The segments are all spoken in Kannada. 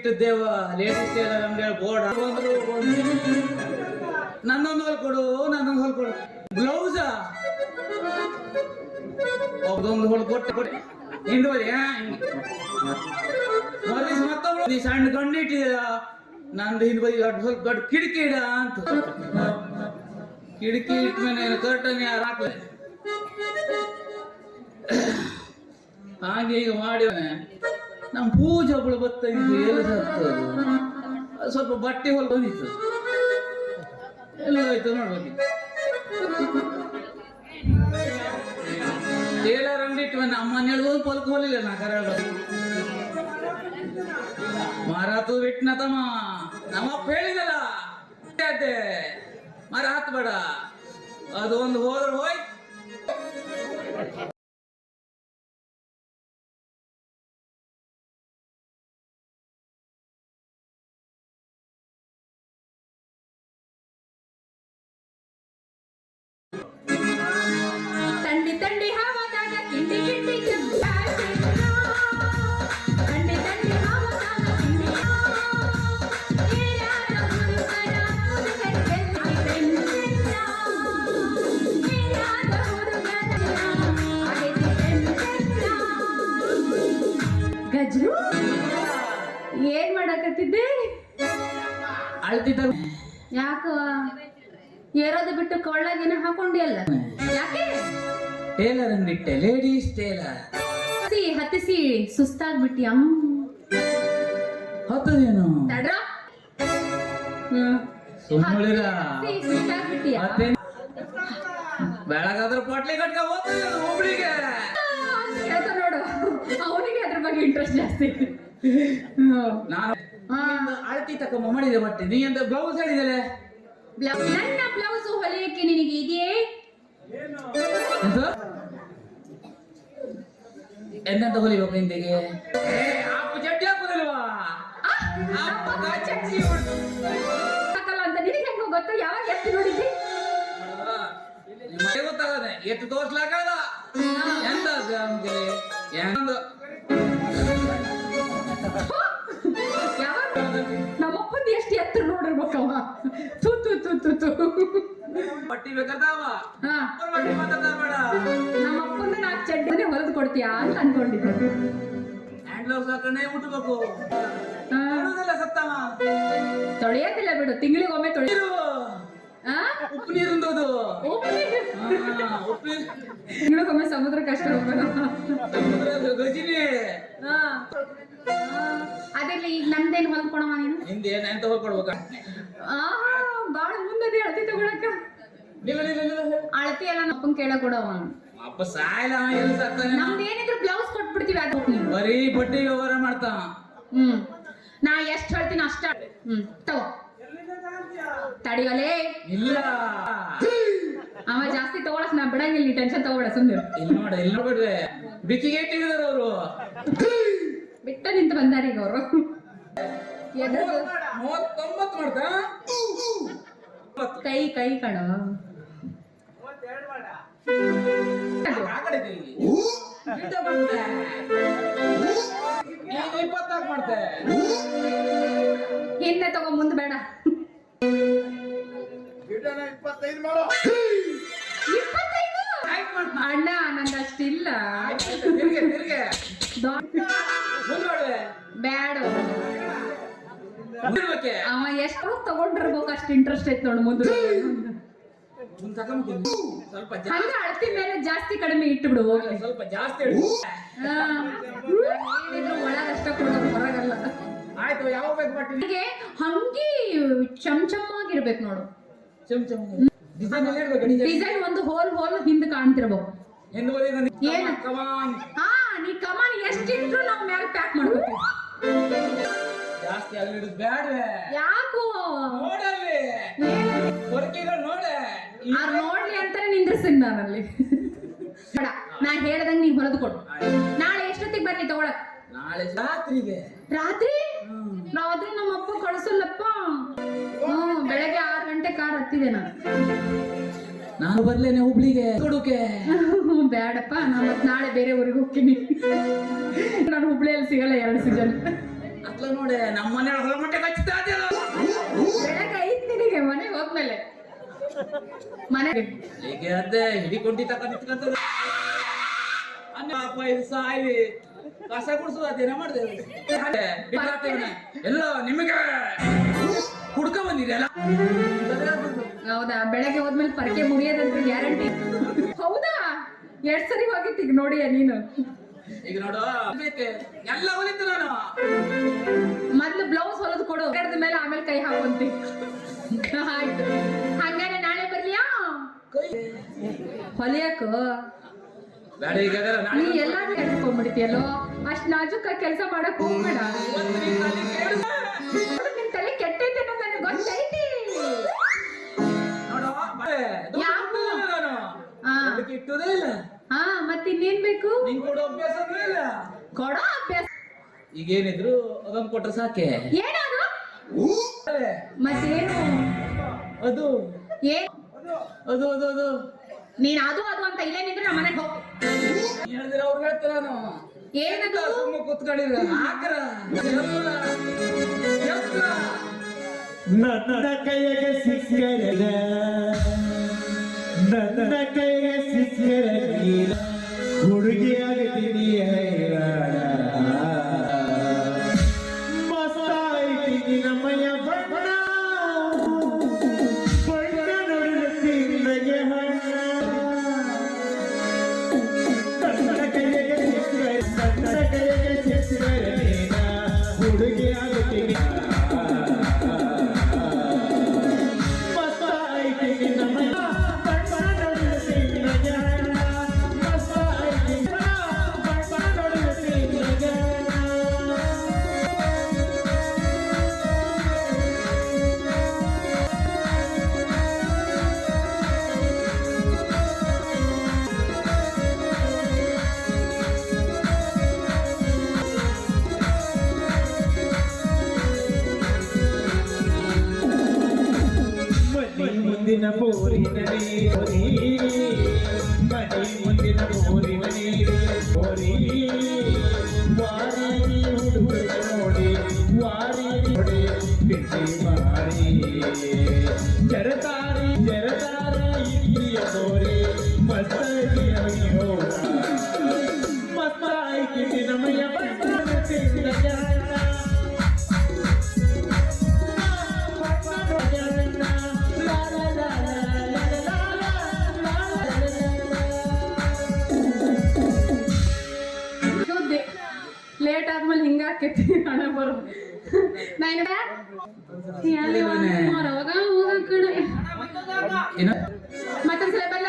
ಇಟ್ಟಿದ್ದೇವ, ಲೇಡೀಸ್ ಟೇಲರ್ ಅಂಗಡಿ ಬೋರ್ಡ್ ನನ್ನೊಂದು ಹೊಲ್ಕೊಡು ನನ್ನೊಂದು ಹೊಲ್ಕೊಡು. ಬ್ಲೌಸ? ಒಬ್ಬೊಂದು ಹೊಲ್ಕೊಟ್ಟು ಕೊಡಿ ಹಿಂದುವರಿ ಮರೀಸ್ ಮತ್ತೊಬ್ಳು, ನೀ ಸಣ್ಣ ಇಟ್ಟಿದ್ದೀರ ನಂದು ಹಿಂದ್ ಬದಿ ದೊಡ್ಡ ಸ್ವಲ್ಪ ದೊಡ್ಡ ಕಿಟಕಿ ಇಡ ಅಂತ. ಕಿಡಕಿ ಇಟ್ಮೇಲೆ ಕರ್ಟನ್ ಯಾರು ಹಾಕ್ಲೆ ಹಾಗೆ ಈಗ ಮಾಡಿವನೆ ನಮ್ಮ ಪೂಜೆ ಒಬ್ಬಳು ಬತ್ತ ಇದು ಎಲ್ಲಿ ಸತ್ತದು ಸ್ವಲ್ಪ ಬಟ್ಟೆ ಹೊಲ್ ಬಂದಿತ್ತು ಎಲ್ಲ ಹೋಯ್ತು ನೋಡ್ಬೇಕು ಟೇಲರ್ ಅಂಗಡಿ ಇಟ್ಟು ನಮ್ಮ ಹೇಳಿದ್ರು ಪಲ್ಕ ಹೋಲಿಲ್ಲ ನಾ ಕರ ಮಾರಾತು ಬಿಟ್ನ ತಮ್ಮ. ನಮ್ಮಪ್ಪ ಹೇಳಿದಲ್ಲ. ಮರ ಹಾಕ್ಬೇಡ ಬೇಡ ಅದು ಒಂದು ಹೋದ್ರೆ ಹೋಯ್ತು. ಅಳ್ತಿದ್ದ ಯಾಕ? ಏರೋದು ಬಿಟ್ಟು ಕೊಳ್ಳಾಗೇನ ಹಾಕೊಂಡಿ ಅಲ್ಲ? ಯಾಕೆ? ಟೇಲರ್ ಅಂದ್ಬಿಟ್ಟೆ ಲೇಡೀಸ್ ಟೇಲರ್. ಹತ್ತಿ ಹತ್ತಿಸಿ ಸುಸ್ತಾಗ್ಬಿಟ್ಟಿ ಅಮ್ಮ. ಹತ್ತದೇನು? ತಡ್ರ? ಹ್ಮ್. ಸುಮ್ಮಳಿರ ಹತ್ತಿ ಸುಸ್ತಾಗ್ಬಿಟ್ಟಿಯ? ಮತ್ತೆ ಬೆಳಗಾದ್ರ ಪಟ್ಲಿ ಕಟ್ಕ ಹೋಗ್ತದೆ ಒಬ್ಳಿಗೆ ನೋಡು. ಅವನಿಗೆ ಅದ್ರ ಬಗ್ಗೆ ಇಂಟ್ರೆಸ್ಟ್ ಜಾಸ್ತಿ. ನಾನು ಹಾ. ಅಳ್ತಿ ತಕ್ಕ ಮಾಡಿದೆ ಬಟ್ಟೆ ನೀ ಎಂತ ಬ್ಲೌಸ್ ಹೇಳಿದಲೆ? ನನ್ನ ಬ್ಲೌಸ್ ಹೊಲಿಯಕ್ಕೆ ನಿನಗೆ ಇದೆಯೇ? ಎಂತ? ಹೊಲಿಬೇಕು ನಿಂದಿಗೆ? ಆಪು ಚಡ್ಡಿ ಹಾಕುದಿಲ್ವಾ? ಹಾಕಲ್ಲ ಅಂತ ನಿನಗೆ ಹೆಂಗ ಗೊತ್ತು? ಯಾವಾಗ ಎತ್ತು ನೋಡಿದ್ದಿ? ಗೊತ್ತಾಗದೆ. ಎತ್ತು ತೋರ್ಸ್ಲಾಕಲ್ಲ ಎಂತ ಅದು ತು ತು ತು ತು ತು ಪಟ್ಟಿ ಬೇಕಾದವ ಹಾ. ಪಟ್ಟಿ ಮಾತಾಡ್ತಾರ ಬೇಡ. ನಮ್ಮಪ್ಪಂದು ನಾಲ್ಕು ಚಡ್ಡಿನೇ ಹೊಲದ್ ಕೊಡ್ತೀಯಾ ಅಂತ ಅನ್ಕೊಂಡಿದ್ದೆ. ಹ್ಯಾಂಡ್ ಗ್ಲೌಸ್ ಹಾಕೊಂಡೇ ಮುಟ್ಬೇಕು ತೊಳೆಯೋದಿಲ್ಲ ಬಿಡು ತಿಂಗಳಿಗೊಮ್ಮೆ ತೊಳೆ ನೀರು ಆ? ಉಪ್ಪು ನೀರು. ಹಾ, ಉಪ್ಪು ಕಷ್ಟ ತಿಂಗಳಿಗೊಮ್ಮೆ ಸಮುದ್ರಕ್ಕೆ ಅಷ್ಟೇ ಹೋಗೋಣ ಸಮುದ್ರದ ಗಜಿನಿ ಅದಿರ್ಲಿ ಈಗ ನಮ್ದೇನ್ ಹೊಲ್ಕೊಳವ ನೀನು? ಹಿಂದೆ ಏನಂತ ಎಂತ ಹೋಗ್ಕೊಡ್ಬೇಕ ಆ ಬಾಳ ಮುಂದೆ ಅಳತಿ ತಗೊಳಕ. ಅಳತಿ ಎಲ್ಲ ನಪ್ಪನ್ ಕೇಳಕ್ ಕೊಡವ ಅಪ್ಪ ಸಾಯಲ ಎಲ್ಲಿ ಸತ್ತಾನೆ ನಮ್ದು ಏನಿದ್ರು ಬ್ಲೌಸ್ ಕೊಟ್ಬಿಡ್ತೀವಿ ಅದು ಬರೀ ಬಟ್ಟೆ ವ್ಯವಹಾರ ಮಾಡ್ತಾವ. ಹ್ಮ್. ನಾ ಎಷ್ಟ್ ಹೇಳ್ತೀನಿ ಅಷ್ಟ. ಹ್ಮ್ ತಗೋ. ತಡಿಯಲೇ ಇಲ್ಲ. ಅವ ಜಾಸ್ತಿ ತಗೊಳಕ್ ನಾ ಬಿಡಂಗಿಲ್ಲ ನೀ ಟೆನ್ಷನ್ ತಗೋಬೇಡ ಸುಮ್ಮನೆ ಇಲ್ಲಿ ನೋಡ ಇಲ್ಲಿ ನೋಡ್ಬಿಡ್ವೆ ಬಿಕ್ಕಿಗೆ ಇಟ್ಟಿದ್ದಾರೆ ಅವರು. ಬಿಟ್ಟ ನಿಂತು ಬಂದಾರ ಈಗ ಅವರು. ಮೂವತ್ತೊಂಬತ್ತು ಮಾಡ್ತಾ? ಕೈ ಕೈ ಕಣ. ಇಪ್ಪತ್ನಾಲ್ಕು ಮಾಡ್ತೆ ಇಪ್ಪತ್ತೈದು ಮಾಡೋ. ಅಣ್ಣ ನಂದಷ್ಟಿಲ್ಲ. ತಿರ್ಗೆ ತಿರ್ಗೆ ದೊಡ್ಡ ಮುಂದ್ವಾಡುವೆ ಬ್ಯಾಡ ಅವ ಎಷ್ಟು ತಗೊಂಡಿರ್ಬೇಕು ಅಷ್ಟು ಇಂಟ್ರೆಸ್ಟ್ ಐತ್ ನೋಡು ಮುಂದೆ. ಸ್ವಲ್ಪ ಹಂಗ ಅಳತಿ ಮೇಲೆ ಜಾಸ್ತಿ ಕಡಿಮೆ ಇಟ್ಬಿಡು ಸ್ವಲ್ಪ ಜಾಸ್ತಿ ಒಳಗಷ್ಟ ಕೊಡೋದು ಹೊರಗಲ್ಲ. ಆಯ್ತು ಯಾವ ಬೇಕು ಬಟ್ಟೆ ನನಗೆ ಹಂಗಿ ಚಮ್ ಆಗಿರ್ಬೇಕು ನೋಡು. ಚಮ್ ಎಲ್ಲ ಇಡ್ಬೇಕು ಡಿಸೈನ್ ಒಂದು ಹೋಲ್ ಹೋಲ್ ಹಿಂದ್ ಕಾಣ್ತಿರ್ಬೇಕು. ಏನು? ಕಮಾನ್ ಹಾ ನೀ ಕಮಾನ್ ನಾವು ಮ್ಯಾಲ ಪ್ಯಾಕ್ ಮಾಡ್ಬೇಕು. ಜಾಸ್ತಿ ಅಲ್ಲಿ ಇಡುದು ಬ್ಯಾಡ್ವೆ. ಯಾಕೋ? ನೋಡಲ್ಲಿ. ನೋಡೆ. ನೋಡ್ಲಿ ಅಂತಾನೆ ನಿಂದ್ರಿಸ್ತೀನಿ ನಾನಲ್ಲಿ. ಬೇಡ ನಾ ಹೇಳ್ದಂಗ್ ನೀ ಹೊರದು ಕೊಡು. ನಾಳೆ ಎಷ್ಟೊತ್ತಿಗೆ ಬರ್ಲಿ ತಗೊಳಕ್? ನಾಳೆ ರಾತ್ರಿಗೆ. ರಾತ್ರಿ? ರಾತ್ರಿ ನಮ್ಮ ಅಪ್ಪ ಕಳಿಸಲ್ಲಪ್ಪ. ಹ್ಮ್ ಬೆಳಗ್ಗೆ ಆರು ಗಂಟೆ ಕಾರ್ ಹತ್ತಿದೆ ನಾನು. ನಾನು ಬರ್ಲೇನೆ ಹುಬ್ಳಿಗೆ ಕೊಡುಕೆ. ಬೇಡಪ್ಪ ನಾ ಮತ್ತ್ ನಾಳೆ ಬೇರೆ ಊರಿಗೆ ಹೋಗ್ತೀನಿ. ನಾನು ಹುಬ್ಳಿಯಲ್ಲಿ ಸಿಗಲ್ಲ ಎರಡು ಸೀಸನ್. ಅತ್ಲ ನೋಡೆ ನಮ್ಮ ಮನೆ ಹೊಲ ಮಟ್ಟ ಬೆಳಗ್ಗೆ ಐತ್ ನಿನಗೆ ಮನೆಗೆ ಹೋದ್ಮೇಲೆ. ಮನೆಗೆ ಹೀಗೆ ಅದೇ ಹಿಡಿಕೊಂಡಿ ಪಾಪ ಇದು ಸಾಯಿ ಕಸ ಗುಡಿಸೋದು ಅದೇನ ಮಾಡ್ದೆ. ಎಲ್ಲ ನಿಮಗೆ ಕುಡ್ಕ ಬಂದಿದೆ ಹೌದಾ? ಬೆಳಗ್ಗೆ ಹೋದ್ಮೇಲೆ ಪರಕೆ ಮುಗಿಯೋದಂತ ಗ್ಯಾರಂಟಿ. ಹೌದಾ? ಎರಡ್ ಸರಿ ಹೋಗಿತ್ತು ಈಗ ನೋಡಿಯ ನೀನು? ಈಗ ನೋಡು. ಎಲ್ಲ ಹೊಲಿತು ನಾನು. ಮೊದ್ಲು ಬ್ಲೌಸ್ ಹೊಲದು ಕೊಡು. ಕಡ್ದ ಮೇಲೆ ಆಮೇಲೆ ಕೈ ಹಾಕೊಂತಿ ಆಯ್ತು. ಹಂಗಾರೆ ನಾಳೆ ಬರ್ಲಿಯಾ? ಹೊಲಿಯಕ್ಕೂ? ನೀ ಎಲ್ಲ ಕೆಲ್ಸ್ಕೊಂಡ್ಬಿಡ್ತೀಯಲ್ಲೋ ಅಷ್ಟ್ ನಾಜುಕ ಕೆಲಸ ಮಾಡಕ್ ಹೋಗ್ಬೇಡ. ನಿನ್ ತಲೆ ಕೆಟ್ಟೈತೆ ಅನ್ನೋದು ನನಗೆ ಗೊತ್ತೈತಿ. ಯಾಕೋ? ಹಾ. ಇಟ್ಟುದೇ ಇಲ್ಲ. ಹಾ ಮತ್ ಇನ್ನೇನ್ ಬೇಕು? ನಿಂಗೆ ಕೊಡೋ ಅಭ್ಯಾಸ ಇಲ್ಲ. ಕೊಡೋ ಅಭ್ಯಾಸ. ಈಗೇನಿದ್ರು ಅದೊಂದು ಕೊಟ್ರೆ ಸಾಕೆ. ಏನದು ಅದೇ, ಮತ್ತೇನು? ಅದು. ಏನ್ ಅದು ಅದು ಅದು ನೀನ್ ಅದು ಅದು ಅಂತ ಇಲ್ಲೇ ನಿಂದ್ರೆ ನಮ್ಮ ಮನೆಗೆ ಹೋಗು ಹೇಳಿದ್ರೆ ಅವ್ರು ಹೇಳ್ತಾರ ನಾನು. ಏನದು? ಸುಮ್ಮ ಕೂತ್ಕೊಂಡಿರ. ನನ್ನ ಕೈಗೆ ಸಿಕ್ಕರಲ್ಲ ನನ್ನ ಕೈಗೆ ಸಿಕ್ಕರಲ್ಲ ಹುಡುಗಿ ಮನಿ ಮುಂದಿನ ಆಕೈತಿ ಹಣ ಬರೋ ನಾನು ಅವಾಗ ಹೋಗ ಕಡೆ ಏನು? ಮತ್ತೊಂದ್ಸಲ ಬಲ್ಲ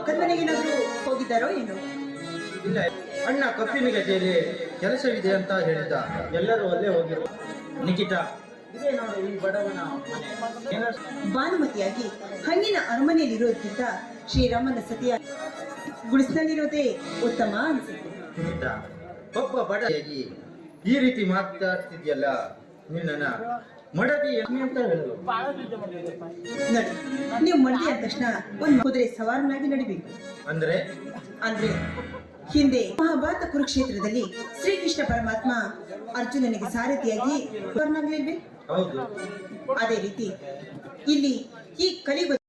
ಪಕ್ಕದ ಮನೆಗೇನಾದ್ರೂ ಹೋಗಿದ್ದಾರೋ ಏನು? ಇಲ್ಲ ಅಣ್ಣ ಕಪ್ಪಿನ ಗದ್ದೆಯಲ್ಲಿ ಕೆಲಸವಿದೆ ಅಂತ ಹೇಳಿದ್ದ. ಎಲ್ಲರೂ ಅಲ್ಲೇ ಹೋಗಿರು. ನಿಖಿತಾ ಇದೇ ನೋಡು ಈ ಬಡವನ ಮನೆ. ಏನಾದ್ರು ಭಾನುಮತಿಯಾಗಿ ಹಂಗಿನ ಅರಮನೆಯಲ್ಲಿರೋದಕ್ಕಿಂತ ಶ್ರೀರಾಮನ ಸತಿಯ ಗುಡಿಸಿನಲ್ಲಿರೋದೇ ಉತ್ತಮ ಅನಿಸಿತು ನಿಖಿತಾ ಒಬ್ಬ ಬಡವಾಗಿ ಈ ರೀತಿ ಮಾತಾಡ್ತಿದ್ಯಲ್ಲ ನಿನ್ನನ್ನ ಮಡದಿ ಎಮ್ಮೆ ಅಂತ ಹೇಳೋದು. ನೋಡಿ. ನೀವು ಮಂಡಿ ಅಂದ ತಕ್ಷಣ ಒಂದು ಕುದುರೆ ಸವಾರನಾಗಿ ನಡಿಬೇಕು. ಅಂದ್ರೆ? ಅಂದ್ರೆ ಹಿಂದೆ ಮಹಾಭಾರತ ಕುರುಕ್ಷೇತ್ರದಲ್ಲಿ ಶ್ರೀಕೃಷ್ಣ ಪರಮಾತ್ಮ ಅರ್ಜುನನಿಗೆ ಸಾರಥಿಯಾಗಿ ಅದೇ ರೀತಿ ಇಲ್ಲಿ ಈ ಕಲಿಯುಗ